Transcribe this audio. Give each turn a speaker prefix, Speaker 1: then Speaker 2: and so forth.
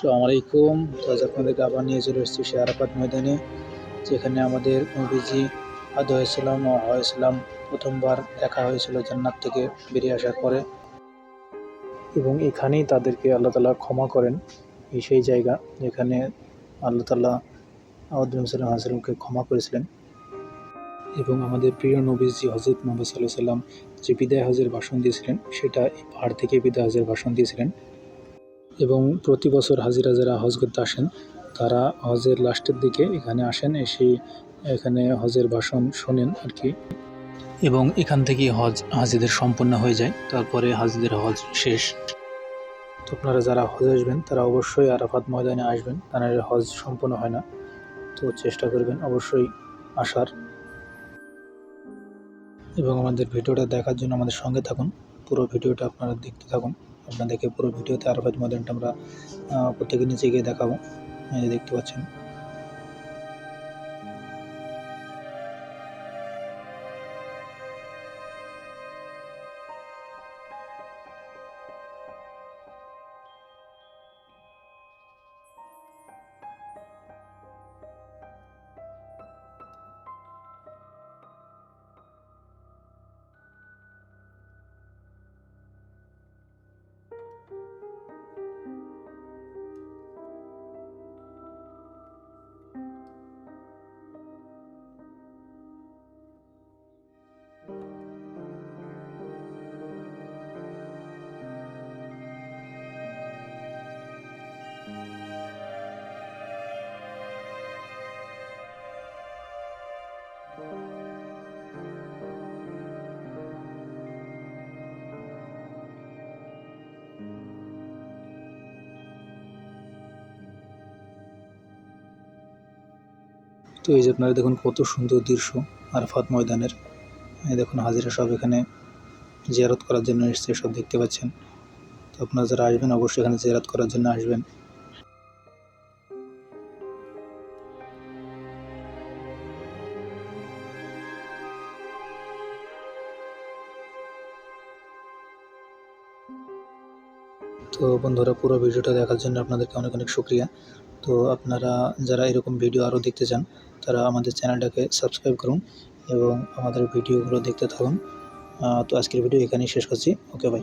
Speaker 1: আসসালামু আলাইকুম। তো আবার নিয়ে চলে এসেছি আরাফাত ময়দানে, যেখানে আমাদের নবীজি আদু ইসলাম ও ইসলাম প্রথমবার দেখা হয়েছিল জান্নাত থেকে বেরিয়ে আসার পরে। এবং এখানেই তাদেরকে আল্লাহ তালা ক্ষমা করেন, এই সেই জায়গা যেখানে আল্লাহ তালা আউদ্দিন সাল্লাম ক্ষমা করেছিলেন। এবং আমাদের প্রিয় নবীজি হজরত মোহাম্মদ সাল্লাহ সাল্লাম যে বিদায় হজের ভাষণ দিয়েছিলেন, সেটা এই পাহাড় থেকে বিদায় হজের ভাষণ দিয়েছিলেন। এবং প্রতি বছর হাজিরা যারা হজ করতে আসেন, তারা হজের লাস্টের দিকে এখানে আসেন, এসে এখানে হজের ভাষণ শোনেন আর কি। এবং এখান থেকে হজ হাজিদের সম্পন্ন হয়ে যায়, তারপরে হাজিদের হজ শেষ। তো আপনারা যারা হজ আসবেন, তারা অবশ্যই আরাফাত ময়দানে আসবেন তা নাহলে হজ সম্পন্ন হয় না। তো চেষ্টা করবেন অবশ্যই আসার। এবং আমাদের ভিডিওটা দেখার জন্য আমাদের সঙ্গে থাকুন, পুরো ভিডিওটা আপনারা দেখতে থাকুন। আপনাদেরকে পুরো ভিডিওতে আরাফাত ময়দানটা আমরা প্রত্যেকের নিচে গিয়ে দেখাবো। দেখতে পাচ্ছেন। তো এই যে আপনারা দেখুন কত সুন্দর দৃশ্য আরফাত ময়দানের। দেখুন হাজিরা সব এখানে জিয়ারত করার জন্য এসছে, সব দেখতে পাচ্ছেন। তো আপনারা যারা আসবেন, অবশ্যই এখানে জিয়ারত করার জন্য আসবেন। তো বন্ধুরা, পুরো ভিডিওটা দেখার জন্য আপনাদেরকে অনেক অনেক শুক্রিয়া। তো আপনারা যারা এরকম ভিডিও আরও দেখতে চান তারা আমাদের চ্যানেলটাকে সাবস্ক্রাইব করুন এবং আমাদের ভিডিওগুলো দেখতে থাকুন। তো আজকের ভিডিও এখানেই শেষ করছি। Okay bye